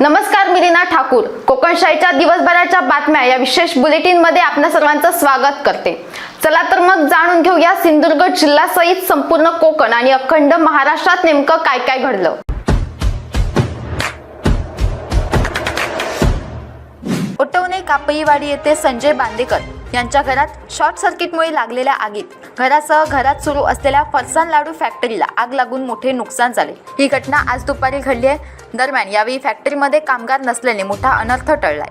नमस्कार मी रीना ठाकूर. कोकणशाहीच्या दिवसभराच्या बातम्या या विशेष बुलेटिनमध्ये आपल्या सर्वांचं स्वागत करते. चला तर मग जाणून घेऊया सिंधुदुर्ग जिल्ह्यासहित संपूर्ण कोकण आणि अखंड महाराष्ट्रात नेमकं काय काय घडलं. उटवणे कापईवाडी येथे संजय बांदेकर. यांच्या घरात शॉर्ट सर्किटमुळे लागलेल्या आगीत घरासह घरात सुरू असलेल्या फरसान लाडू फॅक्टरीला आग लागून मोठे नुकसान झाले. ही घटना आज दुपारी घडली आहे. दरम्यान यावेळी फॅक्टरीमध्ये कामगार नसल्याने मोठा अनर्थ टळलाय.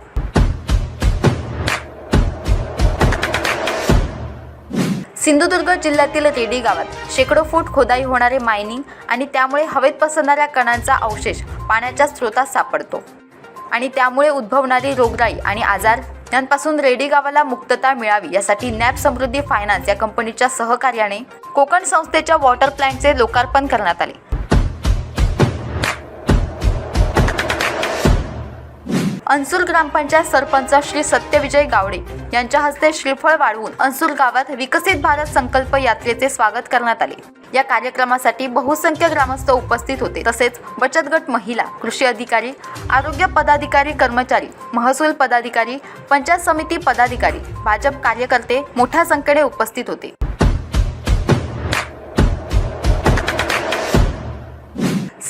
सिंधुदुर्ग जिल्ह्यातील रेडी गावात शेकडो फूट खोदाई होणारे मायनिंग आणि त्यामुळे हवेत पसरणाऱ्या कणांचा अवशेष पाण्याच्या स्रोतात सापडतो. आणि त्यामुळे उद्भवणारी रोगराई आणि आजार यांपासून रेडी गावाला मुक्तता मिळावी यासाठी नॅप समृद्धी फायनान्स या कंपनीच्या सहकार्याने कोकण संस्थेच्या वॉटर प्लॅन्टचे लोकार्पण करण्यात आले. अन्सूर ग्रामपंचायत सरपंच श्री सत्यविजय गावडे यांच्या हस्ते श्रीफळ वाढवून अन्सूर गावात विकसित भारत संकल्प यात्रेचे स्वागत करण्यात आले. या कार्यक्रमासाठी बहुसंख्य ग्रामस्थ उपस्थित होते. तसेच बचत गट महिला कृषी अधिकारी आरोग्य पदाधिकारी कर्मचारी महसूल पदाधिकारी पंचायत समिती पदाधिकारी भाजप कार्यकर्ते मोठ्या संख्येने उपस्थित होते.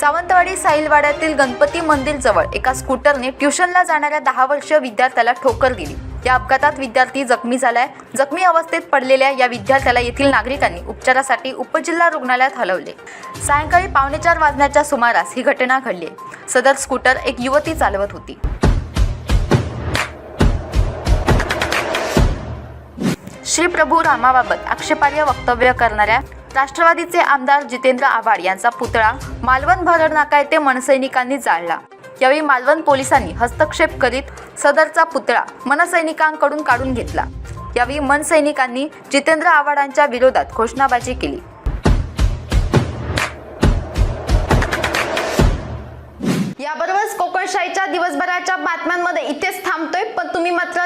सावंतवाडी साहिलवाड्यातील गणपती मंदिर जवळ एका स्कूटरने ट्युशनला जाणाऱ्या दहा वर्षीय विद्यार्थ्याला ठोकर दिली. या अपघातात विद्यार्थी जखमी झालाय. जखमी अवस्थेत पडलेल्या या विद्यार्थ्याला येथील नागरिकांनी उपचारासाठी उपजिल्हा रुग्णालयात हलवले. सायंकाळी पावणेचार वाजण्याच्या सुमारास ही घटना घडली. सदर स्कूटर एक युवती चालवत होती. श्री प्रभू रामाबाबत आक्षेपार्ह वक्तव्य करणाऱ्या राष्ट्रवादीचे आमदार जितेंद्र आव्हाड यांचा पुतळा मालवण भरड नाका येथे मनसैनिकांनी जाळला. यावेळी मालवण पोलिसांनी हस्तक्षेप करीत सदरचा पुतळा मनसैनिकांकडून काढून घेतला. यावेळी मनसैनिकांनी जितेंद्र आव्हाडांच्या विरोधात घोषणाबाजी केली. याबरोबरच कोकणशाहीच्या दिवसभराच्या बातम्यांमध्ये इथेच थांबतो